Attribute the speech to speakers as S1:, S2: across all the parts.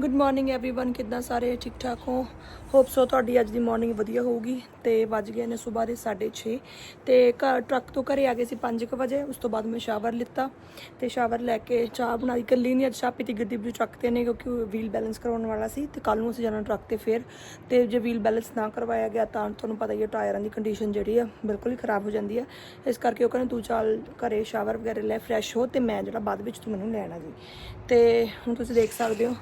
S1: Good morning everyone ਕਿੱਦਾਂ ਸਾਰੇ ਠੀਕ ਠਾਕ ਹੋ ਹੋਪ ਸੋ ਤੁਹਾਡੀ ਅੱਜ ਦੀ ਮਾਰਨਿੰਗ ਵਧੀਆ ਹੋਊਗੀ ਤੇ ਵੱਜ ਗਏ ਨੇ ਸਵੇਰ ਦੇ 6:30 ਤੇ ਘਰ ਟਰੱਕ ਤੋਂ ਘਰੇ ਆ ਗਏ ਸੀ 5:00 ਵਜੇ ਉਸ ਤੋਂ ਬਾਅਦ ਮੈਂ ਸ਼ਾਵਰ ਲਿੱਤਾ ਤੇ ਸ਼ਾਵਰ ਲੈ ਕੇ ਚਾਹ ਬਣਾਈ ਕੱਲੀ ਨਹੀਂ ਅੱਜ ਚਾਹ ਪੀਤੀ ਗੱਡੀ ਵੀ ਟਰੱਕ ਤੇ ਨੇ ਕਿਉਂਕਿ ਵੀਲ ਬੈਲੈਂਸ ਕਰਵਾਉਣ ਵਾਲਾ ਸੀ ਤੇ ਕੱਲ ਨੂੰ ਅਸੀਂ ਜਾਣਾ ਟਰੱਕ ਤੇ ਫੇਰ ਤੇ ਜੇ ਵੀਲ ਬੈਲੈਂਸ ਨਾ ਕਰਵਾਇਆ ਗਿਆ ਤਾਂ ਤੁਹਾਨੂੰ ਪਤਾ ਹੀ ਹੈ ਟਾਇਰਾਂ ਦੀ ਕੰਡੀਸ਼ਨ ਜਿਹੜੀ ਆ ਬਿਲਕੁਲ ਹੀ ਖਰਾਬ ਹੋ ਜਾਂਦੀ ਹੈ ਇਸ ਕਰਕੇ ਉਹ ਕਹਿੰਦੇ ਤੂੰ ਚੱਲ ਘਰੇ ਸ਼ਾਵਰ ਵਗੈਰਾ ਲੈ ਫਰੈਸ਼ ਹੋ ਤੇ ਮੈਂ ਜਿਹੜਾ ਬਾਅਦ ਵਿੱਚ ਤੂੰ ਮੈਨੂੰ ਲੈਣਾ ਜੀ ਤੇ ਹੁਣ ਤੁਸੀਂ ਦੇਖ ਸਕਦੇ ਹੋ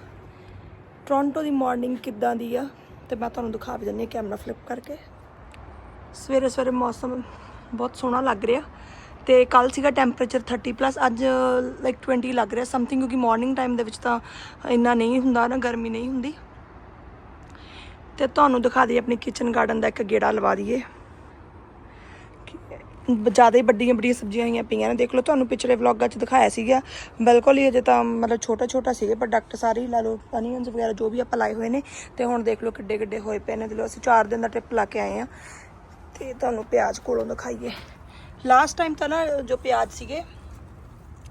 S1: ਟੋਰਾਂਟੋ ਦੀ ਮਾਰਨਿੰਗ ਕਿੱਦਾਂ ਦੀ ਆ? ਤੇ ਮੈਂ ਤੁਹਾਨੂੰ ਦਿਖਾ ਵੀ ਦਿੰਦੀ ਹਾਂ ਕੈਮਰਾ ਫਲਿੱਪ ਕਰਕੇ। ਸਵੇਰੇ ਸਵੇਰੇ ਮੌਸਮ ਬਹੁਤ ਸੋਹਣਾ ਲੱਗ ਰਿਹਾ। ਤੇ ਕੱਲ ਸੀਗਾ ਟੈਂਪਰੇਚਰ 30 ਪਲੱਸ ਅੱਜ ਲਾਈਕ 20 ਲੱਗ ਰਿਹਾ ਸਮਥਿੰਗ ਕਿਉਂਕਿ ਮਾਰਨਿੰਗ ਟਾਈਮ ਦੇ ਵਿੱਚ ਤਾਂ ਇੰਨਾ ਨਹੀਂ ਹੁੰਦਾ ਨਾ, ਗਰਮੀ ਨਹੀਂ ਹੁੰਦੀ। ਤੇ ਤੁਹਾਨੂੰ ਦਿਖਾ ਦਈਏ ਆਪਣੀ ਕਿਚਨ ਗਾਰਡਨ ਦਾ ਇੱਕ ਗੇੜਾ ਲਵਾ ਦਈਏ। ਜ਼ਿਆਦਾ ਹੀ ਵੱਡੀਆਂ ਵੱਡੀਆਂ ਸਬਜ਼ੀਆਂ ਹੋਈਆਂ ਪਈਆਂ ਨੇ। ਦੇਖ ਲਓ, ਤੁਹਾਨੂੰ ਪਿਛਲੇ ਵਲੌਗਾਂ 'ਚ ਦਿਖਾਇਆ ਸੀਗਾ। ਬਿਲਕੁਲ ਹੀ ਅਜੇ ਤਾਂ ਮਤਲਬ ਛੋਟਾ ਛੋਟਾ ਸੀਗੇ ਪ੍ਰੋਡਕਟ ਸਾਰੇ ਹੀ ਲਾ ਲਓ ਅਨੀਅਨਸ ਵਗੈਰਾ ਜੋ ਵੀ ਆਪਾਂ ਲਾਏ ਹੋਏ ਨੇ। ਤੇ ਹੁਣ ਦੇਖ ਲਓ ਕਿੱਡੇ ਕਿੱਡੇ ਹੋਏ ਪਏ ਨੇ। ਦੇਖ ਲਓ, ਅਸੀਂ 4 ਦਿਨ ਦਾ ਟ੍ਰਿਪ ਲਾ ਕੇ ਆਏ ਆ ਤੇ ਤੁਹਾਨੂੰ ਪਿਆਜ਼ ਕੋਲੋਂ ਦਿਖਾਈਏ। ਲਾਸਟ ਟਾਈਮ ਤਾਂ ਨਾ ਜੋ ਪਿਆਜ਼ ਸੀਗੇ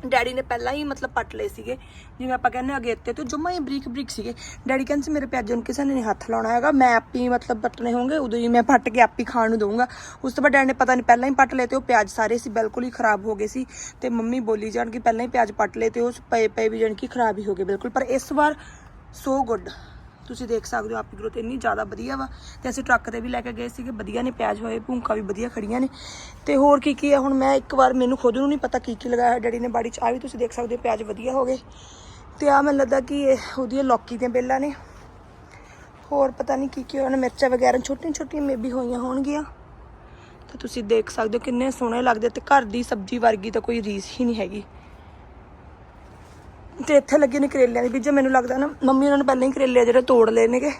S1: ਡੈਡੀ ਨੇ ਪਹਿਲਾਂ ਹੀ ਮਤਲਬ ਪੱਟ ਲਏ ਸੀਗੇ। ਜਿਵੇਂ ਆਪਾਂ ਕਹਿੰਦੇ ਅਗੇਤੇ ਤੋਂ ਜੁਮਾ ਹੀ ਬਰੀਕ ਬਰੀਕ ਸੀਗੇ। ਡੈਡੀ ਕਹਿੰਦੇ ਸੀ, ਮੇਰੇ ਪਿਆਜ਼ਾਂ ਨੂੰ ਕਿਸੇ ਨੇ ਨਹੀਂ ਹੱਥ ਲਾਉਣਾ ਹੈਗਾ। ਮੈਂ ਆਪੀ ਮਤਲਬ ਪੱਟਣੇ ਹੋਣਗੇ, ਉਦੋਂ ਹੀ ਮੈਂ ਪੱਟ ਕੇ ਆਪੀ ਖਾਣ ਨੂੰ ਦਊਂਗਾ। ਉਸ ਤੋਂ ਬਾਅਦ ਡੈਡੀ ਨੇ ਪਤਾ ਨਹੀਂ ਪਹਿਲਾਂ ਹੀ ਪੱਟ ਲਏ ਤੇ ਉਹ ਪਿਆਜ਼ ਸਾਰੇ ਸੀ, ਬਿਲਕੁਲ ਹੀ ਖਰਾਬ ਹੋ ਗਏ ਸੀ। ਤੇ ਮੰਮੀ ਬੋਲੀ ਜਾਣ ਕਿ ਪਹਿਲਾਂ ਹੀ ਪਿਆਜ਼ ਪੱਟ ਲਏ ਤੇ ਉਹ ਪਏ ਪਏ ਵੀ ਜਾਣ ਕਿ ਖਰਾਬ ਹੀ ਹੋ ਗਏ, ਬਿਲਕੁਲ। ਪਰ ਇਸ ਵਾਰ ਸੋ ਗੁੱਡ। ਤੁਸੀਂ ਦੇਖ ਸਕਦੇ ਹੋ ਆਪੀ ਗਰੋਥ ਇੰਨੀ ਜ਼ਿਆਦਾ ਵਧੀਆ ਵਾ। ਤੇ ਅਸੀਂ ਟਰੱਕ ਤੇ ਵੀ ਲੈ ਕੇ ਗਏ ਸੀਗੇ, ਵਧੀਆ ਨੇ ਪਿਆਜ਼ ਹੋਏ ਭੂੰਕਾ ਵੀ ਵਧੀਆ ਖੜੀਆਂ ਨੇ। ਤੇ ਹੋਰ ਕੀ ਕੀ ਆ, ਹੁਣ ਮੈਂ ਇੱਕ ਵਾਰ ਮੈਨੂੰ ਖੁਦ ਨੂੰ ਨਹੀਂ ਪਤਾ ਕੀ ਕੀ ਲਗਾਇਆ ਡੈਡੀ ਨੇ ਬਾੜੀ ਚ ਆ ਵੀ ਤੁਸੀਂ ਦੇਖ ਸਕਦੇ ਹੋ ਪਿਆਜ਼ ਵਧੀਆ ਹੋ ਗਏ। ਤੇ ਆ ਮੈਨੂੰ ਲੱਗਦਾ ਕਿ ਇਹ ਉਹਦੀਆਂ ਲੌਕੀ ਦੀਆਂ ਬੇਲਾਂ ਨੇ। ਹੋਰ ਪਤਾ ਨਹੀਂ ਕੀ ਕੀ ਉਹਨਾਂ ਮਿਰਚਾਂ ਵਗੈਰਾ ਛੋਟੀਆਂ ਛੋਟੀਆਂ ਮੇਬੀ ਹੋਈਆਂ ਹੋਣਗੀਆਂ। ਤਾਂ ਤੁਸੀਂ ਦੇਖ ਸਕਦੇ ਹੋ ਕਿੰਨੇ ਸੋਹਣੇ ਲੱਗਦੇ ਤੇ ਘਰ ਦੀ ਸਬਜ਼ੀ ਵਰਗੀ ਤਾਂ ਕੋਈ ਰੀਸ ਹੀ ਨਹੀਂ ਹੈਗੀ। ਤੇ ਇੱਥੇ ਲੱਗੇ ਨੇ ਕਰੇਲਿਆਂ ਦੇ ਬੀਜ। ਮੈਨੂੰ ਲੱਗਦਾ ਨਾ, ਮੰਮੀ ਉਹਨਾਂ ਨੇ ਪਹਿਲਾਂ ਹੀ ਕਰੇਲੇ ਆ ਜਿਹੜੇ ਤੋੜ ਲਏ ਨੇਗੇ।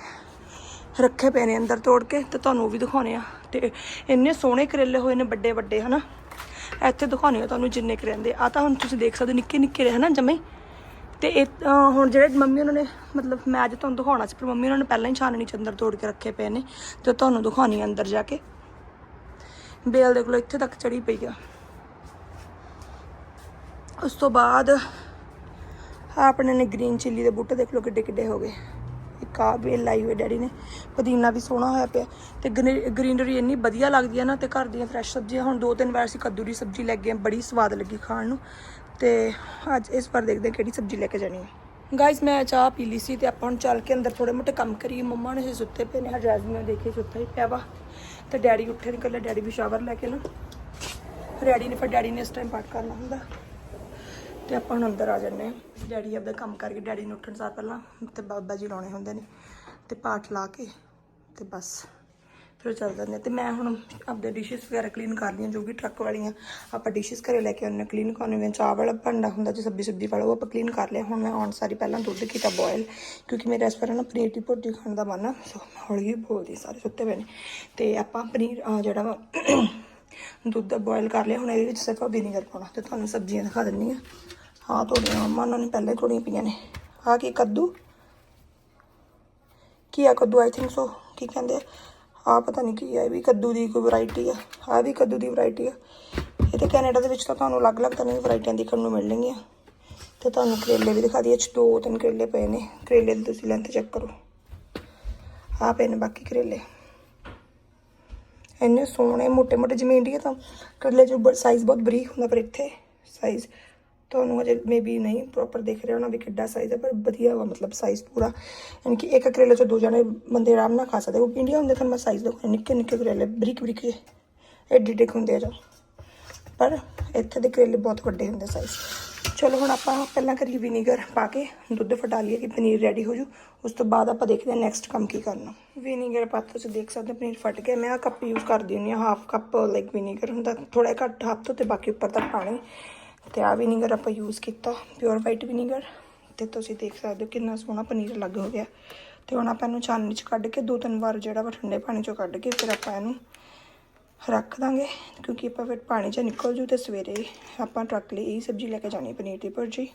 S1: ਰੱਖੇ ਪਏ ਨੇ ਅੰਦਰ ਤੋੜ ਕੇ ਤੇ ਤੁਹਾਨੂੰ ਉਹ ਵੀ ਦਿਖਾਉਣੇ ਆ। ਤੇ ਇੰਨੇ ਸੋਹਣੇ ਕਰੇਲੇ ਹੋਏ ਨੇ, ਵੱਡੇ ਵੱਡੇ, ਹਨਾ? ਇੱਥੇ ਦਿਖਾਉਣੇ ਆ ਤੁਹਾਨੂੰ ਜਿੰਨੇ ਕਰੇਂਦੇ ਆ ਤਾਂ ਹੁਣ ਤੁਸੀਂ ਦੇਖ ਸਕਦੇ ਹੋ, ਨਿੱਕੇ ਨਿੱਕੇ ਰਹੇ ਹਨਾ, ਜਮੇ? ਹੀ। ਤੇ ਇਹ ਹੁਣ ਜਿਹੜੇ ਮੰਮੀ ਉਹਨਾਂ ਨੇ, ਮਤਲਬ ਮੈਂ ਅੱਜ ਤੁਹਾਨੂੰ ਦਿਖਾਉਣਾ ਸੀ, ਪਰ ਮੰਮੀ ਉਹਨਾਂ ਨੇ ਪਹਿਲਾਂ ਹੀ ਛਾਨਣੀ ਚ ਅੰਦਰ ਤੋੜ ਕੇ ਰੱਖੇ ਪਏ ਨੇ। ਤੇ ਤੁਹਾਨੂੰ ਦਿਖਾਉਣੀ ਆ ਅੰਦਰ ਜਾ ਕੇ। ਬੇਲ ਦੇ ਲਓ, ਇੱਥੇ ਤੱਕ ਚੜੀ ਪਈ ਆ। ਉਸ ਤੋਂ ਬਾਅਦ ਆਹ ਆਪਣੇ ਨੇ ਗ੍ਰੀਨ ਚਿੱਲੀ ਦੇ ਬੂਟੇ ਦੇਖ ਲਓ ਕਿੱਡੇ ਕਿੱਡੇ ਹੋ ਗਏ। ਇੱਕ ਆ ਬੇਲ ਲਾਈ ਹੋਈ ਡੈਡੀ ਨੇ, ਪੁਦੀਨਾ ਵੀ ਸੋਹਣਾ ਹੋਇਆ ਪਿਆ। ਤੇ ਗ੍ਰੀਨਰੀ ਇੰਨੀ ਵਧੀਆ ਲੱਗਦੀ ਹੈ ਨਾ ਤੇ ਘਰ ਦੀਆਂ ਫਰੈਸ਼ ਸਬਜ਼ੀਆਂ, ਹੁਣ ਦੋ ਤਿੰਨ ਵਾਰ ਅਸੀਂ ਕੱਦੂ ਦੀ ਸਬਜ਼ੀ ਲੈ ਗਏ ਬੜੀ ਸਵਾਦ ਲੱਗੀ ਖਾਣ ਨੂੰ। ਤੇ ਅੱਜ ਇਸ ਵਾਰ ਦੇਖਦੇ ਹਾਂ ਕਿਹੜੀ ਸਬਜ਼ੀ ਲੈ ਕੇ ਜਾਣੀ ਹੈ ਗਾਇਸ ਮੈਂ ਚਾਹ ਪੀ ਲਈ ਸੀ ਤੇ ਆਪਾਂ ਹੁਣ ਚੱਲ ਕੇ ਅੰਦਰ ਥੋੜੇ ਮੋਟੇ ਕੰਮ ਕਰੀਏ। ਮੰਮਾ ਨੇ ਸੁੱਤੇ ਪਏ ਨੇ ਹਜਾਜ਼ ਨੇ ਦੇਖੇ ਸੁੱਤਾ ਹੀ ਪਿਆ ਵਾ। ਤੇ ਡੈਡੀ ਉੱਠੇ ਨਿਕਲੇ ਡੈਡੀ ਵੀ ਸ਼ਾਵਰ ਲੈ ਕੇ ਨਾ। ਡੈਡੀ ਨੇ, ਫਿਰ ਡੈਡੀ ਨੇ ਇਸ ਟਾਈਮ ਪਾਠ ਕਰਨਾ ਹੁੰਦਾ। ਤੇ ਆਪਾਂ ਹੁਣ ਅੰਦਰ ਆ ਜੰਨੇ ਆ ਡੈਡੀ ਆਪਦਾ ਕੰਮ ਕਰਕੇ ਡੈਡੀ ਨੂੰ ਉੱਠਣ ਸਾਰ ਪਹਿਲਾਂ ਤੇ ਬਾਬਾ ਜੀ ਲਾਉਣੇ ਹੁੰਦੇ ਨੇ ਤੇ ਪਾਠ ਲਾ ਕੇ ਤੇ ਬਸ, ਫਿਰ ਚੱਲ ਜਾਂਦੇ ਹਾਂ। ਤੇ ਮੈਂ ਹੁਣ ਆਪਦੇ ਡਿਸ਼ਸ ਵਗੈਰਾ ਕਲੀਨ ਕਰ ਲਈਆਂ, ਜੋ ਵੀ ਟਰੱਕ ਵਾਲੀਆਂ ਆਪਾਂ ਡਿਸ਼ਸ ਘਰੇ ਲੈ ਕੇ ਆਉਂਦੇ ਕਲੀਨ ਕਰਨੇ ਵਿੱਚ ਚਾਹ ਵਾਲਾ ਭਾਂਡਾ ਹੁੰਦਾ ਜੋ ਸਬਜ਼ੀ ਸਬਜ਼ੀ ਵਾਲਾ, ਉਹ ਆਪਾਂ ਕਲੀਨ ਕਰ ਲਿਆ। ਹੁਣ ਮੈਂ ਆਉਣ ਸਾਰੀ ਪਹਿਲਾਂ ਦੁੱਧ ਕੀਤਾ ਬੋਇਲ ਕਿਉਂਕਿ ਮੇਰੇ ਇਸ ਵਾਰ ਨਾ ਪਨੀਰ ਦੀ ਭੁਰਜੀ ਖਾਣ ਦਾ ਮਨ ਆ। ਸੋ ਮੈਂ ਹੌਲੀ ਬੋਲਦੀ ਸਾਰੇ ਸੁੱਤੇ ਪਏ ਨੇ। ਤੇ ਆਪਾਂ ਪਨੀਰ ਜਿਹੜਾ ਵਾ, ਦੁੱਧ ਬੋਇਲ ਕਰ ਲਿਆ। ਹੁਣ ਇਹਦੇ ਵਿੱਚ ਸਿਰਫ ਵਿਨੀਗਰ ਪਾਉਣਾ ਤੇ ਤੁਹਾਨੂੰ ਸਬਜ਼ੀਆਂ ਦਿਖਾ ਦਿੰਨੀ ਆ ਹਾਂ ਤੋੜੀਆਂ ਮੰਮਾ ਉਹਨਾਂ ਨੇ ਪਹਿਲੇ ਤੋੜੀਆਂ ਪਈਆਂ ਨੇ। ਆ ਕੀ ਕੱਦੂ? ਕੀ ਆ ਕੱਦੂ? ਆਈ ਥਿੰਕ ਸੋ ਕੀ ਕਹਿੰਦੇ ਆ? ਆਹ ਪਤਾ ਨਹੀਂ ਕੀ ਆ, ਇਹ ਵੀ ਕੱਦੂ ਦੀ ਕੋਈ ਵੈਰਾਈਟੀ ਆ। ਆ ਵੀ ਕੱਦੂ ਦੀ ਵੈਰਾਈਟੀ ਆ। ਇਹ ਤੇ ਕੈਨੇਡਾ ਦੇ ਵਿੱਚ ਤਾਂ ਤੁਹਾਨੂੰ ਅਲੱਗ-ਅਲੱਗ ਤਰ੍ਹਾਂ ਦੀਆਂ ਵੈਰਾਈਟੀਆਂ ਦੇਖਣ ਨੂੰ ਮਿਲਣਗੀਆਂ। ਤੇ ਤੁਹਾਨੂੰ ਕਰੇਲੇ ਵੀ ਦਿਖਾ ਦਈਏ ਚ ਦੋ ਤਿੰਨ ਕਰੇਲੇ ਪਏ ਨੇ। ਕਰੇਲੇ ਦੀ ਤੁਸੀਂ ਲੈਂਥ ਚੈੱਕ ਕਰੋ। ਆ ਪਏ ਨੇ ਬਾਕੀ ਕਰੇਲੇ। ਇੰਨੇ ਸੋਹਣੇ ਮੋਟੇ ਮੋਟੇ ਜਿਵੇਂ ਇੰਡੀਆ ਤਾਂ ਕਰੇਲੇ ਚ ਸਾਈਜ਼ ਬਹੁਤ ਬਰੀਕ ਹੁੰਦਾ, ਪਰ ਇੱਥੇ ਸਾਈਜ਼ ਤੁਹਾਨੂੰ ਹਜੇ ਮੇਬੀ ਨਹੀਂ ਪ੍ਰੋਪਰ ਦੇਖ ਰਿਹਾ ਹੋਣਾ ਵੀ ਕਿੱਡਾ ਸਾਈਜ਼ ਹੈ ਪਰ ਵਧੀਆ ਵਾ ਮਤਲਬ ਸਾਈਜ਼ ਪੂਰਾ ਯਾਨੀ ਕਿ ਇੱਕ ਕਰੇਲੇ ਚ ਦੋ ਜਣੇ ਬੰਦੇ ਆਰਾਮ ਨਾਲ ਖਾ ਸਕਦੇ ਉਹ ਇੰਡੀਆ ਹੁੰਦੇ ਤਾਂ ਮੈਂ ਸਾਈਜ਼ ਦੇਖੋ ਨਿੱਕੇ ਨਿੱਕੇ ਕਰੇਲੇ ਬਰੀਕ ਬਰੀਕ ਜਿਹੇ ਐਡੀ ਡਿਕ ਹੁੰਦੇ ਆ ਜੋ ਪਰ ਇੱਥੇ ਦੇ ਕਰੇਲੇ ਬਹੁਤ ਵੱਡੇ ਹੁੰਦੇ ਸਾਈਜ਼ ਚਲੋ ਹੁਣ ਆਪਾਂ ਪਹਿਲਾਂ ਕਰੀਏ ਵਿਨੀਗਰ ਪਾ ਕੇ ਦੁੱਧ ਫਟਾ ਲਈਏ ਕਿ ਪਨੀਰ ਰੈਡੀ ਹੋ ਜੂ ਉਸ ਤੋਂ ਬਾਅਦ ਆਪਾਂ ਦੇਖਦੇ ਹਾਂ ਨੈਕਸਟ ਕੰਮ ਕੀ ਕਰਨਾ ਵਿਨੀਗਰ ਪਾ ਕੇ ਤੁਸੀਂ ਦੇਖ ਸਕਦੇ ਹੋ ਪਨੀਰ ਫਟ ਗਿਆ ਮੈਂ ਆ ਕੱਪ ਯੂਜ਼ ਕਰਦੀ ਹੁੰਦੀ ਹਾਂ ਹਾਫ ਕੱਪ ਲਾਈਕ ਵਿਨੀਗਰ ਹੁੰਦਾ ਥੋੜਾ ਘੱਟ ਹਾਫ ਤੋਂ ਤੇ ਬਾਕੀ ਉੱਪਰ ਤੱਕ ਪਾਣੀ ਤੇ ਆ ਵਿਨੀਗਰ ਆਪਾਂ ਯੂਜ਼ ਕੀਤਾ ਪਿਓਰ ਵਾਈਟ ਵਿਨੀਗਰ ਤੇ ਤੁਸੀਂ ਦੇਖ ਸਕਦੇ ਹੋ ਕਿੰਨਾ ਸੋਹਣਾ ਪਨੀਰ ਅਲੱਗ ਹੋ ਗਿਆ। ਤੇ ਹੁਣ ਆਪਾਂ ਇਹਨੂੰ ਛਾਨਣੀ ਚ ਕੱਢ ਕੇ ਦੋ ਤਿੰਨ ਵਾਰ ਜਿਹੜਾ ਵਾ ਠੰਡੇ ਪਾਣੀ ਚੋਂ ਕੱਢ ਕੇ ਫਿਰ ਆਪਾਂ ਇਹਨੂੰ ਰੱਖ ਦਾਂਗੇ, ਕਿਉਂਕਿ ਆਪਾਂ ਫਿਰ ਪਾਣੀ 'ਚ ਨਿਕਲ ਜੂ ਤੇ ਸਵੇਰੇ ਆਪਾਂ ਟਰੱਕ ਲਈ ਇਹ ਸਬਜ਼ੀ ਲੈ ਕੇ ਜਾਣੀ ਪਨੀਰ ਦੀ ਭੁਰਜੀ।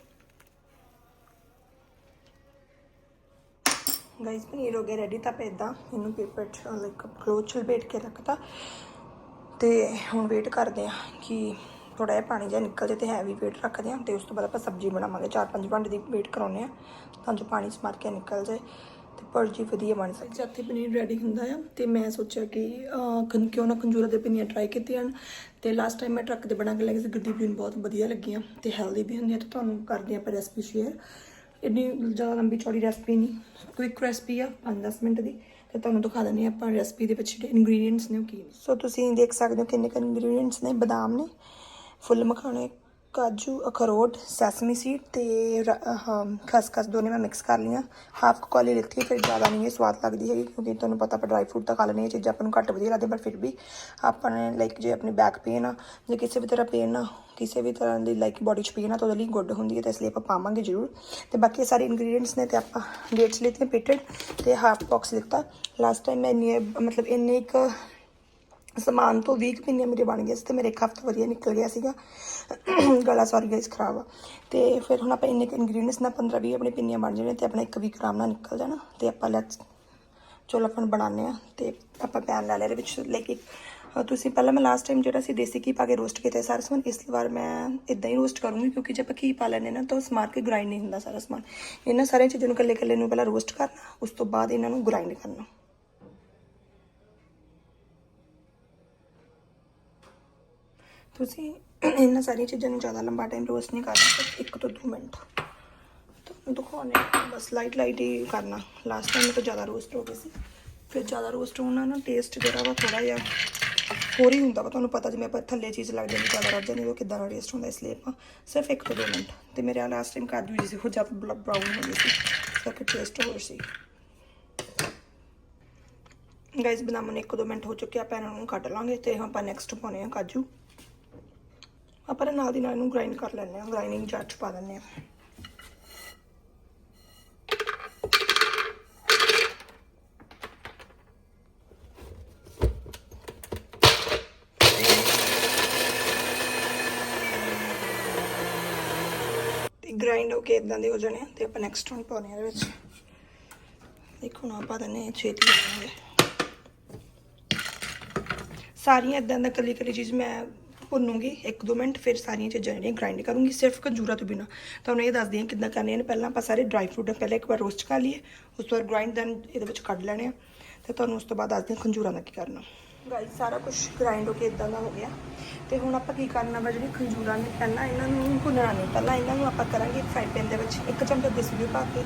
S1: ਗਾਇਸ ਪਨੀਰ ਹੋ ਗਿਆ ਰੈਡੀ ਤਾਂ ਆਪਾਂ ਏਦਾਂ ਇਹਨੂੰ ਪੇਪਰ 'ਚ ਲਾਈਕ ਕਲੋਥ 'ਚ ਲਪੇਟ ਕੇ ਰੱਖਤਾ। ਤੇ ਹੁਣ ਵੇਟ ਕਰਦੇ ਆ ਕਿ ਥੋੜਾ ਜਿਹਾ ਪਾਣੀ ਜਿਹਾ ਨਿਕਲ ਜੇ ਤੇ ਹੈਵੀ ਵੇਟ ਰੱਖਦੇ ਹਾਂ ਤੇ ਉਸ ਤੋਂ ਬਾਅਦ ਆਪਾਂ ਸਬਜ਼ੀ ਬਣਾਵਾਂਗੇ। 4-5 ਘੰਟੇ ਦੀ ਵੇਟ ਕਰਾਉਂਦੇ ਆ ਤਾਂ ਜੋ ਪਾਣੀ ਸਮਾਰ ਕੇ ਨਿਕਲ ਜਾਏ ਤੇ ਭੁਰਜੀ ਵਧੀਆ ਬਣ ਸਕੇ। ਜਦ ਤੇ ਪਨੀਰ ਰੈਡੀ ਹੁੰਦਾ ਆ ਤੇ ਮੈਂ ਸੋਚਿਆ ਕਿ ਕਿਉਂ ਨਾ ਖੰਜੂਰਾ ਦੇ ਪਿੰਨੀਆਂ ਟਰਾਈ ਕੀਤੀਆਂ ਹਨ ਤੇ ਲਾਸਟ ਟਾਈਮ ਮੈਂ ਟਰੱਕ ਤੇ ਬਣਾ ਕੇ ਲੈ ਗਈ ਸੀ ਗੱਡੀ ਵੀ ਬਹੁਤ ਵਧੀਆ ਲੱਗੀਆਂ ਤੇ ਹੈਲਦੀ ਵੀ ਹੁੰਦੀਆਂ ਤੇ ਤੁਹਾਨੂੰ ਕਰਦੇ ਆਪਾਂ ਰੈਸਪੀ ਸ਼ੇਅਰ ਇੰਨੀ ਜ਼ਿਆਦਾ ਲੰਬੀ ਚੌੜੀ ਰੈਸਪੀ ਨਹੀਂ ਕੁਇਕ ਰੈਸਪੀ ਆ 5-10 ਮਿੰਟ ਦੀ ਤੇ ਤੁਹਾਨੂੰ ਦਿਖਾ ਦਿੰਦੇ ਆਪਾਂ ਰੈਸਪੀ ਦੇ ਵਿੱਚ ਜਿਹੜੇ ਇੰਗਰੀਡੀਅੰਟਸ ਨੇ ਉਹ ਕੀ ਸੋ ਤੁਸੀਂ ਦੇਖ ਸਕਦੇ ਹੋ ਕਿੰਨੇ ਕਿੰਨੇ ਇੰਗਰੀਡੀਅੰਟਸ ਨੇ ਬਦਾਮ ਨੇ ਫੁੱਲ ਮਖਾਣੇ, ਕਾਜੂ, ਅਖਰੋਟ, ਸੈਸਮੀ ਸੀਡ ਤੇ ਰ- ਆਹ ਖਸਖਸ ਦੋਨੇ ਮੈਂ ਮਿਕਸ ਕਰ ਲਈਆਂ। ਹਾਫ ਕੌਲੀ ਲਿੱਤੀ ਫਿਰ ਜ਼ਿਆਦਾ ਨਹੀਂ, ਇਹ ਸਵਾਦ ਲੱਗਦੀ ਹੈਗੀ ਕਿਉਂਕਿ ਤੁਹਾਨੂੰ ਪਤਾ ਆਪਾਂ ਡਰਾਈ ਫਰੂਟ ਤਾਂ ਖਾ ਲੈਂਦੇ ਹਾਂ, ਇਹ ਚੀਜ਼ਾਂ ਆਪਾਂ ਨੂੰ ਘੱਟ ਵਧੀਆ ਲੱਗਦੀਆਂ ਪਰ ਫਿਰ ਵੀ ਆਪਾਂ ਨੇ ਲਾਈਕ ਜੇ ਆਪਣੀ ਬੈਕ ਪੇਨ ਆ, ਜੇ ਕਿਸੇ ਵੀ ਤਰ੍ਹਾਂ ਪੇਨ ਆ, ਕਿਸੇ ਵੀ ਤਰ੍ਹਾਂ ਦੀ ਲਾਈਕ ਬਾਡੀ 'ਚ ਪੇਨ ਆ, ਤਾਂ ਉਹਦੇ ਲਈ ਗੁੱਡ ਹੁੰਦੀ ਹੈ ਤਾਂ ਇਸ ਲਈ ਆਪਾਂ ਪਾਵਾਂਗੇ ਜ਼ਰੂਰ। ਤੇ ਬਾਕੀ ਇਹ ਸਾਰੇ ਇੰਗਰੀਡੀਅੰਟਸ ਨੇ ਤੇ ਆਪਾਂ ਡੇਟਸ ਲਿੱਤੀਆਂ ਪੀਟਡ ਤੇ ਹਾਫ ਬਾਕਸ ਲਿੱਤਾ। ਲਾਸਟ ਟਾਈਮ ਮੈਂ ਇੰਨੇ ਮਤਲਬ ਇੰਨੇ ਇੱਕ ਸਮਾਨ ਤੋਂ 20 ਕੁ ਪਿੰਨੀਆਂ ਮੇਰੇ ਬਣ ਗਈਆਂ ਸੀ ਤੇ ਮੇਰੇ ਇੱਕ ਹਫਤਾ ਵਧੀਆ ਨਿਕਲ ਗਿਆ ਸੀਗਾ। ਗਲਾ ਸੌਰੀ ਗਾਇਸ ਖਰਾਬ ਆ। ਤੇ ਫਿਰ ਹੁਣ ਆਪਾਂ ਇੰਨੇ ਇੰਗਰੀਡੀਅੰਟਸ ਨਾਲ 15 20 ਆਪਣੇ ਪਿੰਨੀਆਂ ਬਣ ਜਾਣੀਆਂ ਤੇ ਆਪਣਾ ਇੱਕ ਵੀ ਆਰਾਮ ਨਾਲ ਨਿਕਲ ਜਾਣਾ ਤੇ ਆਪਾਂ ਲੈਟਸ ਚਲੋ ਆਪਾਂ ਬਣਾਉਂਦੇ ਆ ਤੇ ਆਪਾਂ ਪੈਨ ਲੈ ਲਿਆ ਇਹਦੇ ਵਿੱਚ ਲੈ ਕੇ ਤੁਸੀਂ ਪਹਿਲਾਂ ਮੈਂ ਲਾਸਟ ਟਾਈਮ ਜਿਹੜਾ ਸੀ ਦੇਸੀ ਘੀ ਪਾ ਕੇ ਰੋਸਟ ਕੀਤਾ ਸਾਰਾ ਸਮਾਨ, ਇਸ ਵਾਰ ਮੈਂ ਇਦਾਂ ਹੀ ਰੋਸਟ ਕਰੂੰਗੀ ਕਿਉਂਕਿ ਜੇ ਆਪਾਂ ਘੀ ਪਾ ਲੈਂਦੇ ਨਾ ਤਾਂ ਉਹ ਸਮਾਰ ਕੇ ਗ੍ਰਾਈਂਡ ਨਹੀਂ ਹੁੰਦਾ ਸਾਰਾ ਸਮਾਨ। ਇਹਨਾਂ ਸਾਰੀਆਂ ਚੀਜ਼ਾਂ ਨੂੰ ਇਕੱਲੇ ਇਕੱਲੇ ਨੂੰ ਪਹਿਲਾਂ ਰੋਸਟ ਕਰਨਾ, ਉਸ ਤੋਂ ਬਾਅਦ ਇਹਨਾਂ ਨੂੰ ਗ੍ਰਾਈਂਡ ਕਰਨਾ। ਤੁਸੀਂ ਇਹਨਾਂ ਸਾਰੀਆਂ ਚੀਜ਼ਾਂ ਨੂੰ ਜ਼ਿਆਦਾ ਲੰਬਾ ਟਾਈਮ ਰੋਸਟ ਨਹੀਂ ਕਰਨਾ, ਸਿਰਫ 1 ਤੋਂ 2 ਮਿੰਟ। ਤੁਹਾਨੂੰ ਦਿਖਾਉਣੇ ਬਸ ਲਾਈਟ ਲਾਈਟ ਹੀ ਕਰਨਾ। ਲਾਸਟ ਟਾਈਮ ਤਾਂ ਜ਼ਿਆਦਾ ਰੋਸਟ ਹੋ ਗਈ ਸੀ। ਫਿਰ ਜ਼ਿਆਦਾ ਰੋਸਟ ਹੋਣਾ ਨਾ ਟੇਸਟ ਜਿਹੜਾ ਵਾ ਥੋੜਾ ਜਿਹਾ ਹੋਰ ਹੀ ਹੁੰਦਾ ਵਾ। ਤੁਹਾਨੂੰ ਪਤਾ ਜਿਵੇਂ ਆਪਾਂ ਥੱਲੇ ਚੀਜ਼ ਲੱਗ ਜਾਂਦੀ ਜ਼ਿਆਦਾ ਰੱਜ ਜਾਂਦੀ ਉਹ ਕਿੱਦਾਂ ਦਾ ਟੇਸਟ ਹੁੰਦਾ, ਇਸ ਲਈ ਆਪਾਂ ਸਿਰਫ ਇੱਕ ਤੋਂ 2 ਮਿੰਟ। ਤੇ ਮੇਰੇ ਆ ਲਾਸਟ ਟਾਈਮ ਕਾਜੂ ਜੀ ਸੀ, ਉਹ ਜਦ ਬਰਾਊਨ ਹੋ ਗਈ ਸੀ ਸੋ ਕਿ ਟੇਸਟ ਹੋਰ ਸੀ। ਗਾਇਸ ਬਦਾਮ ਨੂੰ 1-2 ਮਿੰਟ ਹੋ ਚੁੱਕਿਆ ਆਪਾਂ ਇਹਨਾਂ ਨੂੰ ਕੱਢ ਲਾਂਗੇ ਤੇ ਆਪਾਂ ਨੈਕਸਟ ਪਾਉਣੇ ਆ ਕਾਜੂ। ਆਪਾਂ ਨਾਲ ਦੀ ਨਾਲ ਇਹਨੂੰ ਗ੍ਰਾਈਂਡ ਕਰ ਲੈਂਦੇ ਆ ਗ੍ਰਾਈਂਡਿੰਗ ਜਾਰ ਚ ਪਾ ਦਿੰਦੇ ਆ ਤੇ ਗ੍ਰਾਈਂਡ ਹੋ ਕੇ ਇਦਾਂ ਦੇ ਹੋ ਜਾਣੇ ਆ ਤੇ ਆਪਾਂ ਨੈਕਸਟ ਹੁਣ ਪਾਉਣੇ ਆ ਇਹਦੇ ਵਿੱਚ। ਦੇਖੋ ਨਾ ਪਾ ਦਿੰਦੇ ਆ ਛੇਤੀ ਹੋ ਸਾਰੀਆਂ ਇਦਾਂ ਦਾ ਕਲੀ ਕਲੀ ਚੀਜ਼ ਮੈਂ ਭੁੰਨੂਗੀ, ਇੱਕ ਦੋ ਮਿੰਟ ਫਿਰ ਸਾਰੀਆਂ ਚੀਜ਼ਾਂ ਜਿਹੜੀਆਂ ਗ੍ਰਾਈਂਡ ਕਰੂੰਗੀ ਸਿਰਫ ਖੰਜੂਰਾ ਤੋਂ ਬਿਨਾ। ਤੁਹਾਨੂੰ ਇਹ ਦੱਸਦੀ ਹਾਂ ਕਿੱਦਾਂ ਕਰਨੀਆਂ ਨੇ। ਪਹਿਲਾਂ ਆਪਾਂ ਸਾਰੇ ਡਰਾਈ ਫਰੂਟ ਪਹਿਲਾਂ ਇੱਕ ਵਾਰ ਰੋਸਟ ਕਰ ਲਈਏ, ਉਸ ਤੋਂ ਬਾਅਦ ਗ੍ਰਾਈਂਡ ਦੈਨ ਇਹਦੇ ਵਿੱਚ ਕੱਢ ਲੈਣੇ ਆ। ਤੇ ਤੁਹਾਨੂੰ ਉਸ ਤੋਂ ਬਾਅਦ ਦੱਸਦੀ ਹਾਂ ਖੰਜੂਰਾ ਦਾ ਕੀ ਕਰਨਾ। ਗਾਈਸ ਸਾਰਾ ਕੁਝ ਗ੍ਰਾਈਂਡ ਹੋ ਕੇ ਇਦਾਂ ਦਾ ਹੋ ਗਿਆ। ਤੇ ਹੁਣ ਆਪਾਂ ਕੀ ਕਰਨਾ ਵਾ, ਜਿਹੜੀ ਖੰਜੂਰਾ ਨੇ ਪਹਿਲਾਂ ਇਹਨਾਂ ਨੂੰ ਭੁੰਨਣਾ ਨਹੀਂ ਪਹਿਲਾਂ ਇਹਨਾਂ ਨੂੰ ਆਪਾਂ ਕਰਾਂਗੇ ਫਰਾਈ ਪੈਨ ਦੇ ਵਿੱਚ ਇੱਕ ਚਮਚਾ ਦੇਸੀ ਘਿਓ ਪਾ ਕੇ।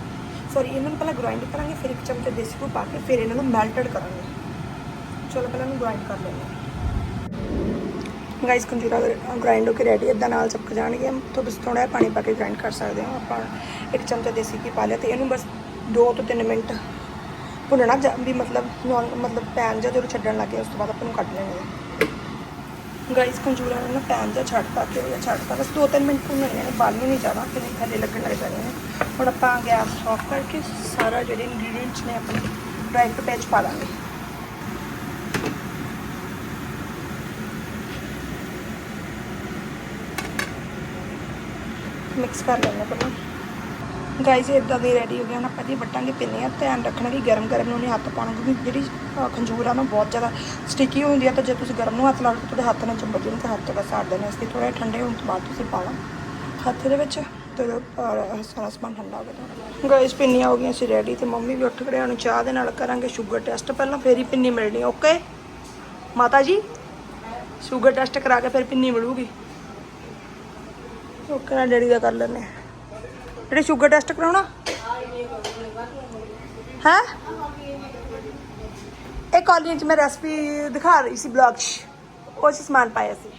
S1: ਸੌਰੀ ਇਹਨਾਂ ਨੂੰ ਪਹਿਲਾਂ ਗ੍ਰਾਈਂਡ ਕਰਾਂਗੇ, ਫਿਰ ਇੱਕ ਚਮਚਾ ਦੇਸੀ ਘਿਓ ਪਾ ਕੇ, ਫਿਰ ਇਹਨਾਂ ਨੂੰ ਮੈਲਟਡ ਕਰਾਂਗੇ। ਚਲੋ, ਪਹਿਲਾਂ ਇਹਨੂੰ ਗ੍ਰਾਈਂਡ ਕਰ ਲੈਂਦੇ ਗਾਇਸ ਗਾਈਸ ਕੰਜੂਰਾ ਗ੍ਰਾਈਂਡ ਹੋ ਕੇ ਰੈਡੀ ਇਦਾਂ ਨਾਲ ਚਪਕ ਜਾਣਗੇ। ਤੋਂ ਤੁਸੀਂ ਥੋੜਾ ਜਿਹਾ ਪਾਣੀ ਪਾ ਕੇ ਗ੍ਰਾਈਂਡ ਕਰ ਸਕਦੇ ਹੋ ਆਪਾਂ। ਇੱਕ ਚਮਚਾ ਦੇਸੀ ਘੀ ਪਾ ਲਿਆ ਤੇ ਇਹਨੂੰ ਬਸ 2 ਤੋਂ 3 ਮਿੰਟ ਭੁੰਨਣਾ, ਜਾਂ ਵੀ ਮਤਲਬ ਨੌਨ ਮਤਲਬ ਪੈਨ ਜਾਂ ਜਦੋਂ ਛੱਡਣ ਲੱਗੇ ਉਸ ਤੋਂ ਬਾਅਦ ਆਪਾਂ ਨੂੰ ਕੱਢ ਲੈਣਾ ਗਾਇਸ ਕੰਜੂਰਾ ਨੂੰ ਨਾ ਪੈਨ ਜਾਂ ਛੱਡਤਾ ਕੇ, ਜਾਂ ਛੱਡਤਾ ਬਸ 2-3 ਮਿੰਟ ਭੁੰਨਣੇ ਨੇ ਬਾਲੀ ਨਹੀਂ ਜ਼ਿਆਦਾ, ਫਿਰ ਇਹ ਥੱਲੇ ਲੱਗਣ ਲੱਗ ਜਾਣੇ ਨੇ। ਹੁਣ ਆਪਾਂ ਗੈਸ ਆਫ ਕਰਕੇ ਸਾਰਾ ਜਿਹੜੇ ਇੰਗਰੀਡੀਅੰਟਸ ਨੇ, ਆਪਣੇ ਡਰਾਈ ਫਰੂਟ ਵਿੱਚ ਪਾ ਦਾਂਗੇ। ਮਿਕਸ ਕਰ ਲੈਣਾ ਪਹਿਲਾਂ। ਗਾਈਸ ਇਦਾਂ ਦੀ ਰੈਡੀ ਹੋ ਗਿਆ ਹੁਣ ਆਪਾਂ ਦੀ ਵੱਟਾਂਗੇ ਪਿੰਨੇ ਆ, ਧਿਆਨ ਰੱਖਣਾ ਕਿ ਗਰਮ ਗਰਮ ਨੂੰ ਨਹੀਂ ਹੱਥ ਪਾਉਣਾ, ਕਿਉਂਕਿ ਜਿਹੜੀ ਖੰਜੂਰ ਆ ਨਾ ਬਹੁਤ ਜ਼ਿਆਦਾ ਸਟਿੱਕੀ ਹੁੰਦੀ ਆ, ਤਾਂ ਜੇ ਤੁਸੀਂ ਗਰਮ ਨੂੰ ਹੱਥ ਲਾਓ ਤਾਂ ਤੁਹਾਡੇ ਹੱਥ ਨਾਲ ਚੰਬੜ ਜਾਣ ਤੇ ਹੱਥ ਤੋਂ ਸਾੜ ਦੇਣਾ, ਇਸ ਲਈ ਥੋੜਾ ਠੰਡੇ ਹੋਣ ਤੋਂ ਬਾਅਦ ਤੁਸੀਂ ਪਾਣਾ ਹੱਥ ਦੇ ਵਿੱਚ, ਤੇ ਸਾਰਾ ਸਮਾਨ ਠੰਡਾ ਹੋ ਗਿਆ। ਗਾਇਸ ਪਿੰਨੀਆਂ ਹੋ ਗਈਆਂ ਸੀ ਰੈਡੀ ਤੇ ਮੰਮੀ ਵੀ ਉੱਠ ਖੜੇ ਹੁਣ ਚਾਹ ਦੇ ਨਾਲ ਕਰਾਂਗੇ ਸ਼ੂਗਰ ਟੈਸਟ ਪਹਿਲਾਂ ਫੇਰ ਹੀ ਪਿੰਨੀ ਮਿਲਣੀ ਓਕੇ ਮਾਤਾ ਜੀ ਸ਼ੂਗਰ ਟੈਸਟ ਕਰਾ ਕੇ ਫਿਰ ਪਿੰਨੀ ਮਿਲੂਗੀ। ਓਕੇ ਨਾਲ ਡੈਡੀ ਦਾ ਕਰ ਲੈਣੇ ਜਿਹੜੇ ਸ਼ੂਗਰ ਟੈਸਟ ਕਰਾਉਣਾ? ਹੈ? ਇਹ ਕਾਲਜ ਚ ਮੈਂ ਰੈਸਪੀ ਦਿਖਾ ਰਹੀ ਸੀ ਬਲੌਗ 'ਚ। ਉਹ 'ਚ ਸਮਾਨ ਪਾਇਆ ਸੀ।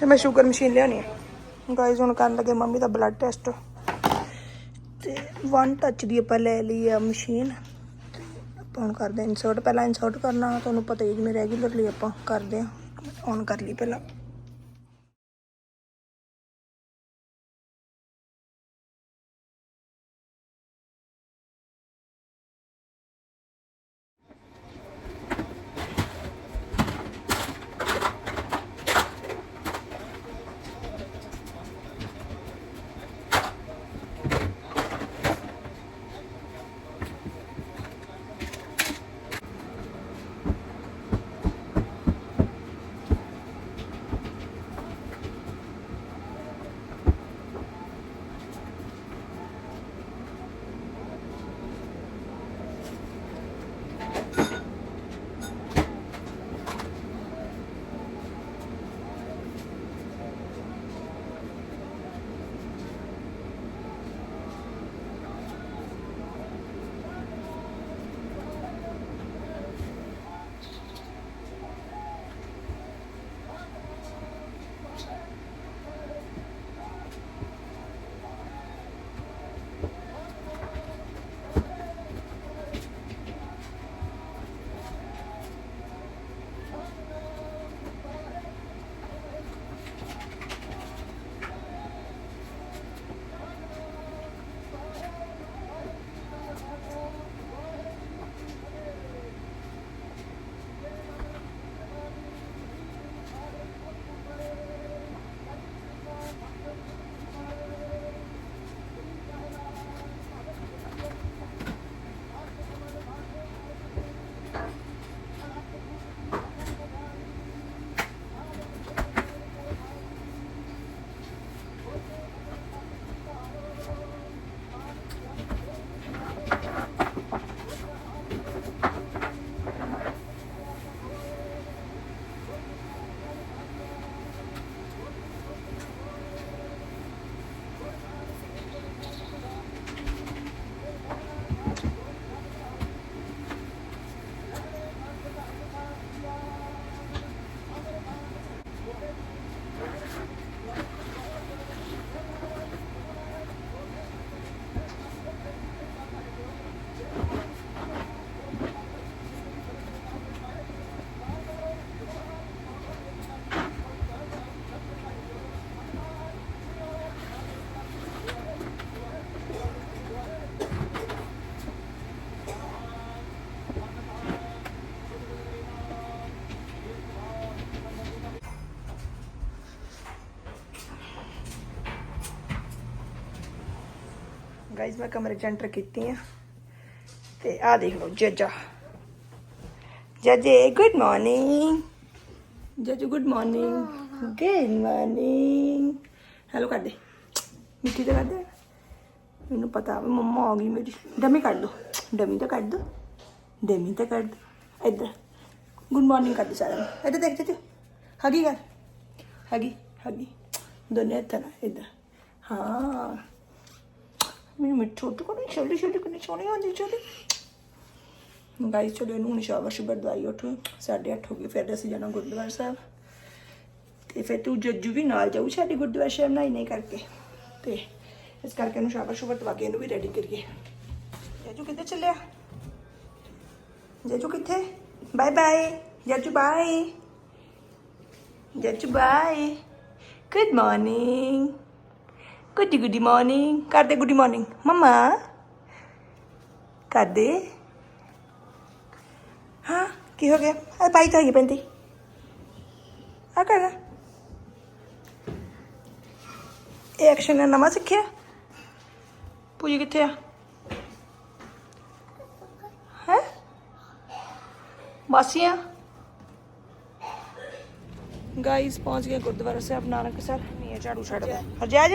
S1: ਤੇ ਮੈਂ ਸ਼ੂਗਰ ਮਸ਼ੀਨ ਲਿਆਉਣੀ ਹੈ। ਗਾਇਜ਼ ਹੁਣ ਕਰਨ ਲੱਗੇ ਮੰਮੀ ਦਾ ਬਲੱਡ ਟੈਸਟ ਤੇ ਵਨ ਟੱਚ ਦੀ ਆਪਾਂ ਲੈ ਲਈ ਆ ਮਸ਼ੀਨ ਆਪਾਂ ਹੁਣ ਕਰਦੇ ਹਾਂ ਇਨਸਰਟ ਪਹਿਲਾਂ ਇਨਸਰਟ ਕਰਨਾ, ਤੁਹਾਨੂੰ ਪਤਾ ਹੀ ਹੈ ਜਿਵੇਂ ਰੈਗੂਲਰਲੀ ਆਪਾਂ ਕਰਦੇ ਆ ਔਨ ਕਰ ਲਈ ਪਹਿਲਾਂ। ਗਾਇਜ਼ ਮੈਂ ਕਮਰੇ ਚ ਐਂਟਰ ਕੀਤੀ ਆ। ਤੇ ਆ ਦੇਖ ਲਓ, ਜੱਜਾ। ਜੱਜੇ good morning Jajju good morning good morning hello ਕਰ ਦੇ ਮਿੱਠੀ ਤਾਂ ਕਰ ਦੇ ਮੈਨੂੰ ਪਤਾ ਵੀ, ਮੰਮਾ ਆ ਗਈ ਮੇਰੀ। ਡਮੀ ਕੱਢ ਦੋ। ਡਮੀ ਤਾਂ ਕੱਢ ਦੋ। ਡਮੀ ਤਾਂ ਕੱਢ ਦੋ। ਇੱਧਰ। ਗੁੱਡ ਮਾਰਨਿੰਗ ਕਰ ਦੇ ਸਾਰਿਆਂ ਨੂੰ। ਇੱਧਰ ਦੇਖ ਤੇ ਹਗੀ ਕਰ ਹਗੀ ਹਗੀ। ਦੋਨੇ ਹੱਥਾਂ ਨਾਲ, ਇੱਧਰ। ਹਾਂ। ਮੈਨੂੰ ਮਿੱਠੂ ਛੋਟੂ ਕੋਲ ਛੋਟੀ ਛੋਟੀ ਕਿੰਨੀ ਸੋਹਣੀ ਹੁੰਦੀ ਛੋਟੀ ਗਾਈਸ ਚਲੋ ਇਹਨੂੰ ਹੁਣ ਸ਼ਾਵਰ ਸ਼ੁਬਰ ਦਵਾਈ ਉੱਠ। 8:30 ਹੋ ਗਏ, ਫਿਰ ਅਸੀਂ ਜਾਣਾ ਗੁਰਦੁਆਰਾ ਸਾਹਿਬ। ਤੇ ਫਿਰ ਤੂੰ ਜੱਜੂ ਵੀ ਨਾਲ ਜਾਊ ਸਾਡੀ ਗੁਰਦੁਆਰਾ ਸਾਹਿਬ ਨਹੀਂ ਨਹੀਂ ਕਰਕੇ। ਤੇ ਇਸ ਕਰਕੇ ਇਹਨੂੰ ਸ਼ਾਵਰ ਸ਼ੁਬਰ ਦਵਾ ਕੇ ਇਹਨੂੰ ਵੀ ਰੈਡੀ ਕਰੀਏ। ਜੱਜੂ ਕਿੱਥੇ ਚੱਲਿਆ? ਜੱਜੂ ਕਿੱਥੇ? Bye bye Jajju bye Jajju bye good morning ਗੁੱਡੀ ਗੁੱਡੀ ਮਾਰਨਿੰਗ ਕਰਦੇ ਗੁੱਡੀ ਮਾਰਨਿੰਗ ਮਮਾ ਕਰਦੇ ਹਾਂ ਕੀ ਹੋ ਗਿਆ ਆ ਬਾਈ ਤਾਂ ਹੀ ਪੈਂਦੀ ਆ ਕਰ ਇਹ ਐਕਸ਼ਨ ਨੇ ਨਵਾਂ ਸਿੱਖਿਆ ਪੂਜੀ ਕਿੱਥੇ ਆ ਹੈ ਮਾਸੀਆਂ ਗਾਈਸ ਪਹੁੰਚ ਗਏ ਗੁਰਦੁਆਰਾ ਸਾਹਿਬ ਨਾਨਕ ਸਰ ਨਹੀਂ ਝਾੜੂ ਛੱਡਦਾ ਹਰਜੈਜ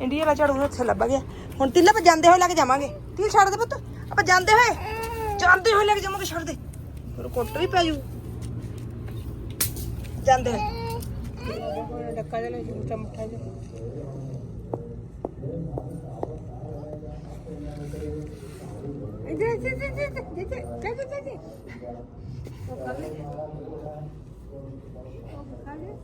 S1: ਇੰਡੀਆ ਵਾਲਾ ਝਾੜੂ ਉੱਥੇ ਲੱਭ ਗਿਆ। ਹੁਣ ਤਿਲ ਆਪਾਂ ਜਾਂਦੇ ਹੋਏ ਲੈ ਕੇ ਜਾਵਾਂਗੇ। ਤਿਲ ਛੱਡ ਦੇ ਪੁੱਤ। ਆਪਾਂ ਜਾਂਦੇ ਹੋਏ ਜਾਂਦੇ ਹੋਏ ਲੈ ਕੇ ਜਾਵਾਂਗੇ, ਛੱਡ ਦੇ। ਫਿਰ ਕੁੱਟ ਵੀ ਪੈ ਜੂ। ਜਾਂਦੇ ਹੋਏ। ਡੱਕਾ ਜਿਹਾ ਲੈ ਉੱਚਾ ਮੁੱਠਾ ਜਿਹਾ।
S2: ਇੱਧਰ ਇੱਧਰ ਇੱਧਰ ਇੱਧਰ ਇੱਧਰ ਇੱਧਰ ਉਹ ਕਰ ਲੈ ਉਹ ਕਰ ਲੈ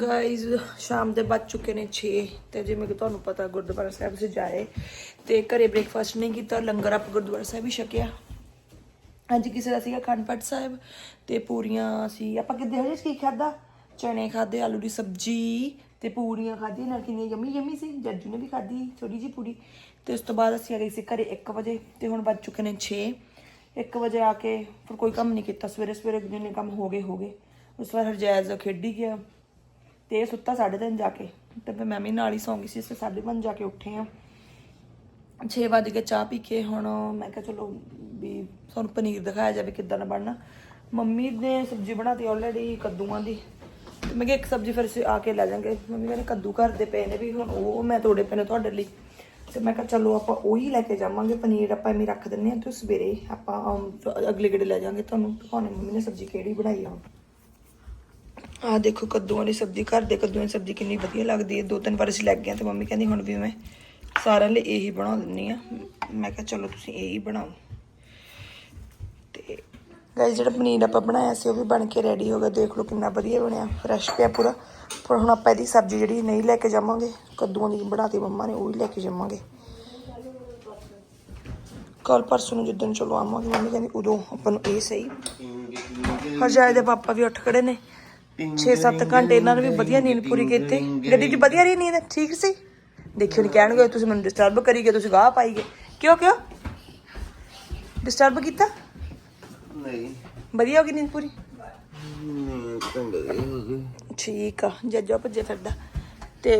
S1: ਗਾਇਜ਼ ਸ਼ਾਮ ਦੇ ਵੱਜ ਚੁੱਕੇ ਨੇ 6 ਤੇ ਜਿਵੇਂ ਕਿ ਤੁਹਾਨੂੰ ਪਤਾ ਗੁਰਦੁਆਰਾ ਸਾਹਿਬ ਸੇ ਜਾਏ ਤੇ ਘਰੇ ਬ੍ਰੇਕਫਾਸਟ ਨਹੀਂ ਕੀਤਾ, ਲੰਗਰ ਆਪ ਗੁਰਦੁਆਰਾ ਸਾਹਿਬ ਹੀ ਛਕਿਆ। ਅੱਜ ਕਿਸੇ ਦਾ ਸੀਗਾ ਖੰਡਪਟ ਸਾਹਿਬ ਤੇ ਪੂਰੀਆਂ ਸੀ। ਆਪਾਂ ਕਿੱਦੇ ਹਜੇ ਕੀ ਖਾਦਾ ਚਣੇ ਖਾਦੇ ਆਲੂ ਦੀ ਸਬਜੀ ਤੇ ਪੂਰੀਆਂ ਖਾਧੀ ਨਾਲ ਕਿੰਨੀ ਯਮੀ ਯਮੀ ਸੀ, ਜੱਜੂ ਨੇ ਵੀ ਖਾਧੀ ਥੋੜੀ ਜੀ ਪੂਰੀ। ਤੇ ਉਸ ਤੋਂ ਬਾਅਦ ਅਸੀਂ ਆ ਗਏ ਸੀ ਘਰੇ 1 ਵਜੇ ਤੇ ਹੁਣ ਵੱਜ ਚੁੱਕੇ ਨੇ 6 1 ਵਜੇ ਆ ਕੇ ਫਿਰ ਕੋਈ ਕੰਮ ਨਹੀਂ ਕੀਤਾ, ਸਵੇਰੇ ਸਵੇਰੇ ਜਿੰਨੇ ਕੰਮ ਹੋ ਗਏ ਹੋ ਗਏ। ਉਸ ਵਾਰ ਹਰਜੈਜ਼ ਖੇਡੀ ਗਿਆ ਤੇ ਇਹ ਸੁੱਤਾ 3:30 ਜਾ ਕੇ। ਤੇ ਫਿਰ ਮੈਂ ਵੀ ਨਾਲ ਹੀ ਸੌਂ ਗਈ ਸੀ ਇਸ 5:30 ਜਾ ਕੇ ਉੱਠੇ ਆ 6 ਵਜੇ ਕੇ ਚਾਹ ਪੀ ਕੇ, ਹੁਣ ਮੈਂ ਕਿਹਾ ਚਲੋ ਵੀ ਤੁਹਾਨੂੰ ਪਨੀਰ ਦਿਖਾਇਆ ਜਾਵੇ ਕਿੱਦਾਂ ਦਾ ਬਣਨਾ। ਮੰਮੀ ਨੇ ਸਬਜ਼ੀ ਬਣਾਤੀ ਆਲਰੇਡੀ ਕੱਦੂਆਂ ਦੀ। ਤੇ ਮੈਂ ਕਿਹਾ ਇੱਕ ਸਬਜ਼ੀ ਫਿਰ ਅਸੀਂ ਆ ਕੇ ਲੈ ਜਾਾਂਗੇ। ਮੰਮੀ ਕਹਿੰਦੇ ਕੱਦੂ ਘਰ ਦੇ ਪਏ ਨੇ ਵੀ ਹੁਣ ਉਹ ਮੈਂ ਤੋੜੇ ਪਏ ਨੇ ਤੁਹਾਡੇ ਲਈ। ਤੇ ਮੈਂ ਕਿਹਾ ਚਲੋ ਆਪਾਂ ਉਹੀ ਲੈ ਕੇ ਜਾਵਾਂਗੇ। ਪਨੀਰ ਆਪਾਂ ਐਵੇਂ ਰੱਖ ਦਿੰਨੇ ਆ ਤੇ ਸਵੇਰੇ ਆਪਾਂ ਅਮ, ਅਗਲੇ ਗੇੜੇ ਲੈ ਜਾਾਂਗੇ ਤੁਹਾਨੂੰ। ਦਿਖਾਉਣੇ ਮੰਮੀ ਨੇ ਸਬਜ਼ੀ ਕਿਹੜੀ ਬਣਾਈ ਆ। ਆ ਦੇਖੋ ਕੱਦੂਆਂ ਦੀ ਸਬਜ਼ੀ ਘਰ ਦੇ ਕੱਦੂਆਂ ਦੀ ਸਬਜ਼ੀ ਕਿੰਨੀ ਵਧੀਆ ਲੱਗਦੀ ਹੈ। ਦੋ ਤਿੰਨ ਵਾਰ ਅਸੀਂ ਲੈ ਗਏ ਹਾਂ ਤੇ ਮੰਮੀ ਕਹਿੰਦੀ ਹੁਣ ਵੀ ਮੈਂ ਸਾਰਿਆਂ ਲਈ ਇਹੀ ਬਣਾ ਦਿੰਨੀ ਆ ਮੈਂ ਕਿਹਾ ਚਲੋ ਤੁਸੀਂ ਇਹੀ ਬਣਾਓ। ਗਾਇਸ ਜਿਹੜਾ ਪਨੀਰ ਆਪਾਂ ਬਣਾਇਆ ਸੀ, ਉਹ ਵੀ ਬਣ ਕੇ ਰੈਡੀ ਹੋ ਗਿਆ। ਦੇਖ ਲਓ ਕਿੰਨਾ ਵਧੀਆ ਬਣਿਆ। ਫਰੈਸ਼ ਪਿਆ ਪੂਰਾ। ਪਰ ਹੁਣ ਆਪਾਂ ਇਹਦੀ ਸਬਜ਼ੀ ਜਿਹੜੀ ਨਹੀਂ ਲੈ ਕੇ ਜਾਵਾਂਗੇ, ਕੱਦੂਆਂ ਦੀ ਬਣਾਤੀ ਮੰਮਾ ਨੇ, ਉਹ ਵੀ ਲੈ ਕੇ ਜਾਵਾਂਗੇ। ਕੱਲ ਪਰਸੋਂ ਨੂੰ ਜਿੱਦਣ ਚਲੋ ਆਵਾਂਗੇ, ਮੰਮੀ ਕਹਿੰਦੀ ਉਦੋਂ ਆਪਾਂ ਨੂੰ ਇਹ ਸਹੀ। ਹਰਜਾਏ ਦੇ ਪਾਪਾ ਵੀ ਉੱਠ ਖੜੇ ਨੇ। 6-7 ਘੰਟੇ ਇਹਨਾਂ ਨੇ ਵੀ ਵਧੀਆ ਨੀਂਦ ਪੂਰੀ ਕੀਤੀ। ਗੱਡੀ 'ਚ ਵਧੀਆ ਰਹੀ ਨੀਂਦ? ਠੀਕ ਸੀ? ਦੇਖਿਓ ਨਹੀਂ ਕਹਿਣਗੇ, ਤੁਸੀਂ ਮੈਨੂੰ ਡਿਸਟਰਬ ਕਰੀ ਗਏ, ਤੁਸੀਂ ਗਾਹ ਪਾਈ ਗਏ। ਕਿਉਂ ਕਿਉਂ? ਡਿਸਟਰਬ ਕੀਤਾ?
S3: ਨਹੀਂ।
S1: ਵਧੀਆ ਹੋ ਗਈ ਨੀਂਦ ਪੂਰੀ?
S3: ਨਹੀਂ
S1: ਠੀਕ ਆ ਜੱਜਾ ਭੱਜੇ ਫਿਰਦਾ। ਤੇ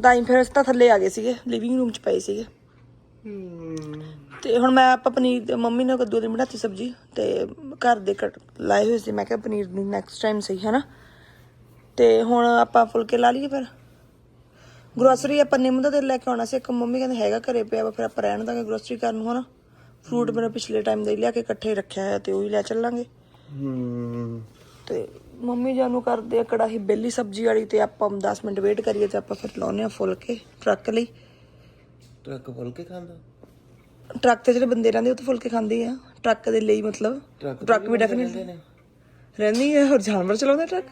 S1: ਦਾਈ ਫਿਰ ਅਸੀਂ ਤਾਂ ਥੱਲੇ ਆ ਗਏ ਸੀਗੇ ਲਿਵਿੰਗ ਰੂਮ 'ਚ ਪਏ ਸੀਗੇ। ਤੇ ਹੁਣ ਮੈਂ ਆਪਾਂ ਪਨੀਰ ਤੇ ਮੰਮੀ ਨੇ ਕੱਦੂ ਦੀ ਬਣਾਤੀ ਸਬਜੀ ਤੇ ਘਰ ਦੇ ਕੱਟ ਲਾਏ ਹੋਏ ਸੀ। ਮੈਂ ਕਿਹਾ ਪਨੀਰ ਨੂੰ ਨੈਕਸਟ ਟਾਈਮ ਸਹੀ ਹੈ ਨਾ ਤੇ ਹੁਣ ਆਪਾਂ ਫੁਲਕੇ ਲਾ ਲਈਏ ਫਿਰ। ਗਰੋਸਰੀ ਆਪਾਂ ਨਿੰਮ ਦਾ ਤੇਲ ਲੈ ਕੇ ਆਉਣਾ ਸੀ। ਇੱਕ ਮੰਮੀ ਕਹਿੰਦੇ ਹੈਗਾ ਘਰੇ ਪਿਆ ਵਾ ਫਿਰ ਆਪਾਂ ਰਹਿਣ ਦਾਂਗੇ ਗਰੋਸਰੀ ਕਰਨ ਨੂੰ ਹਨਾ? ਫਰੂਟ ਮੇਰਾ ਪਿਛਲੇ ਟਾਈਮ ਦਾ ਹੀ ਲਿਆ ਕੇ ਇਕੱਠੇ ਰੱਖਿਆ ਹੋਇਆ ਤੇ ਉਹ ਹੀ ਲੈ ਚੱਲਾਂਗੇ।
S3: ਹੂੰ।
S1: ਤੇ ਮੰਮੀ ਜਾਨੂੰ ਕਰਦੇ ਆ ਕੜਾਹੀ ਬੇਲੀ ਸਬਜ਼ੀ ਵਾਲੀ ਤੇ ਆਪਾਂ 10 ਮਿੰਟ ਵੇਟ ਕਰੀਏ ਤੇ ਆਪਾਂ ਫਿਰ ਲਾਉਨੇ ਆ ਫੁਲਕੇ ਟਰੱਕ ਲਈ।
S3: ਟਰੱਕ ਫੁੱਲ ਕੇ ਖਾਂਦਾ?
S1: ਟਰੱਕ ਤੇ ਜਿਹੜੇ ਬੰਦੇ ਰਹਿੰਦੇ ਉਹ ਤਾਂ ਫੁਲਕੇ ਖਾਂਦੇ ਆ। ਟਰੱਕ ਦੇ ਲਈ ਮਤਲਬ
S3: ਟਰੱਕ
S1: ਵੀ ਡੈਫੀਨਿਟਲੀ ਰਹਿੰਦੀ ਹੈ ਹੋਰ ਜਾਨਵਰ ਚਲਾਉਂਦੇ ਟਰੱਕ?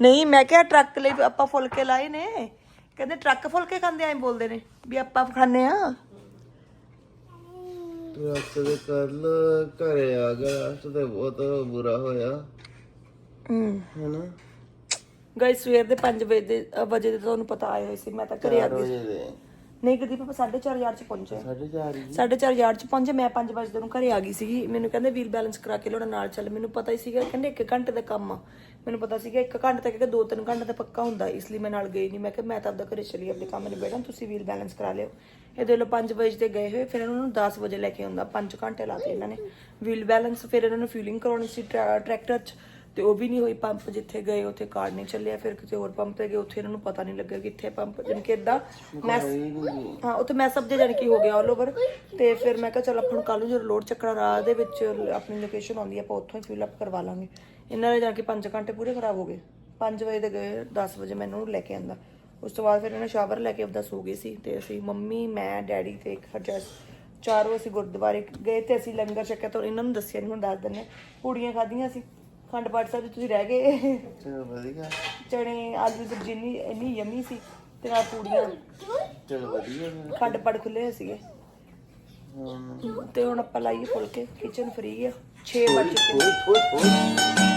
S1: ਨਹੀਂ ਮੈਂ ਕਿਹਾ ਟਰੱਕ ਲਈ ਆਪਾਂ ਫੁਲਕੇ ਲਾਏ ਨੇ। ਕਹਿੰਦੇ ਟਰੱਕ ਫੁਲਕੇ ਖਾਂਦੇ ਆਂ ਬੋਲਦੇ ਨੇ ਵੀ ਆਪਾਂ ਖਾਂਦੇ ਆ।
S3: ਦੇ ਕੱਲ ਘਰੇ ਆ ਗਿਆ। ਰਾਸਤੇ ਤੇ ਬਹੁਤ ਬੁਰਾ ਹੋਇਆ।
S1: ਹੂੰ।
S3: ਹੈਨਾ?
S1: ਗਾਇਸ ਸਵੇਰ ਦੇ 5 ਵਜੇ ਦੇ ਅ, ਵਜੇ ਦੇ ਤੁਹਾਨੂੰ ਪਤਾ ਆਏ ਹੋਏ ਸੀ। ਮੈਂ ਤਾਂ ਘਰੇ ਆ ਗਈ
S3: ਵਜੇ ਦੇ।
S1: ਨਹੀਂ ਕਦੀ ਪਾਪਾ 4:30 ਚ ਪਹੁੰਚੇ।
S3: ਸਾਢੇ ਚਾਰ ਹੀ।
S1: 4:30 ਯਾਰਡ ਚ ਪਹੁੰਚੇ ਮੈਂ 5 ਵਜੇ ਨੂੰ ਘਰੇ ਆ ਗਈ ਸੀਗੀ। ਮੈਨੂੰ ਕਹਿੰਦੇ ਵੀਲ ਬੈਲੈਂਸ ਕਰਾ ਕੇ ਲੋੜਾ ਨਾਲ ਚੱਲ। ਮੈਨੂੰ ਪਤਾ ਹੀ ਸੀਗਾ ਕਹਿੰਦੇ 1 ਘੰਟੇ ਦਾ ਕੰਮ ਆ। ਮੈਨੂੰ ਪਤਾ ਸੀਗਾ 1 ਘੰਟੇ ਤੱਕ ਕਿ 2-3 ਘੰਟੇ ਦਾ ਪੱਕਾ ਹੁੰਦਾ ਇਸ ਲਈ ਮੈਂ ਨਾਲ ਗਈ ਨਹੀਂ ਮੈਂ ਕਿਹਾ ਮੈਂ ਤਾਂ ਆਪਦਾ ਘਰੇ ਚਲੀ ਆਪਣੇ ਕੰਮ ਨੂੰ ਬੈਠਾ ਤੁਸੀਂ ਵੀਲ ਬੈਲੈਂਸ ਕਰਾ ਲਿਓ। ਇਹ ਦੇ ਲੋ 5 ਵਜੇ ਤੇ ਗਏ ਹੋਏ ਫਿਰ ਇਹਨਾਂ ਨੂੰ 10 ਵਜੇ ਲੈ ਕੇ ਆਉਂਦਾ। 5 ਘੰਟੇ ਲਾਤੇ ਇਹਨਾਂ ਨੇ। ਵੀਲ ਬੈਲੈਂਸ ਫਿਰ ਇਹਨਾਂ ਨੂੰ ਫਿਲਿੰਗ ਕਰਾਉਣੀ ਸੀ ਟਰੈ- ਟਰੈਕਟਰ 'ਚ। ਤੇ ਉਹ ਵੀ ਨਹੀਂ ਹੋਈ ਪੰਪ ਜਿੱਥੇ ਗਏ, ਉੱਥੇ ਕਾਰ ਨਹੀਂ ਚੱਲਿਆ, ਫਿਰ ਕਿਤੇ ਹੋਰ ਪੰਪ ਤੇ ਗਏ, ਉੱਥੇ ਇਹਨਾਂ ਨੂੰ ਪਤਾ ਨਹੀਂ ਲੱਗਿਆ ਕਿੱਥੇ ਪੰਪ ਜਨ ਕਿ ਇਦਾਂ ਮੈਂ ਹਾਂ, ਉੱਥੇ ਮੈਂ ਸਭ ਦੇ ਜਾਣੀ ਕਿ ਹੋ ਗਿਆ ਆਲ ਓਵਰ ਤੇ ਫਿਰ ਮੈਂ ਕਿਹਾ ਚਲ ਆਪਾਂ ਨੂੰ ਕੱਲ ਨੂੰ ਜਦੋਂ ਲੋਡ ਚੱਕਣਾ ਰਾਹ ਦੇ ਵਿੱਚ ਆਪਣੀ ਲੋਕੇਸ਼ਨ ਆਉਂਦੀ ਆ, ਆਪਾਂ ਉੱਥੋਂ ਹੀ ਫਿਲ ਅਪ ਕਰਵਾ ਲਾਂਗੇ। ਇਹਨਾਂ ਦੇ ਜਾ ਕੇ 5 ਘੰਟੇ ਪੂਰੇ ਖਰਾਬ ਹੋ ਗਏ। 5 ਵਜੇ ਦੇ ਗਏ 10 ਵਜੇ ਮੈਨੂੰ ਲੈ ਕੇ ਆਂਦਾ। ਉਸ ਤੋਂ ਬਾਅਦ ਫਿਰ ਇਹਨਾਂ ਸ਼ਾਵਰ ਲੈ ਕੇ ਆਪਦਾ ਸੋ ਗਏ ਸੀ ਤੇ ਅਸੀਂ ਮੰਮੀ, ਮੈਂ, ਡੈਡੀ ਤੇ ਇੱਕ ਹਰਜਸ, ਚਾਰੋਂ ਅਸੀਂ ਗੁਰਦੁਆਰੇ ਗਏ ਤੇ ਅਸੀਂ ਲੰਗਰ ਛਕਿਆ ਤਾਂ ਇਹਨਾਂ ਨੂੰ ਦੱਸਿਆ ਨਹੀਂ ਹੁਣ ਦੱਸ ਦਿੰਦੇ ਪੂੜੀਆਂ ਖਾਧੀਆਂ ਸੀ ਖੰਡ ਪਾਠ ਸਾਹਿਬ 'ਚ ਤੁਸੀਂ ਰਹਿ ਗਏ।
S3: ਚਲੋ ਵਧੀਆ।
S1: ਚਣੇ ਆਲੂ ਦੀ ਸਬਜ਼ੀ ਇੰਨੀ ਇੰਨੀ ਯਮੀ ਸੀ ਤੇ ਨਾਲ ਪੂੜੀਆਂ।
S3: ਚਲੋ ਵਧੀਆ ਫਿਰ।
S1: ਖੰਡ ਪੜ ਖੁੱਲੇ ਹੋਏ ਸੀਗੇ। ਤੇ ਹੁਣ ਆਪਾਂ ਲਾਈਏ ਫੁਲਕੇ ਕਿਚਨ ਫਰੀ ਆ। 6 ਵਜੇ
S3: ਓਏ ਓਏ ਓਏ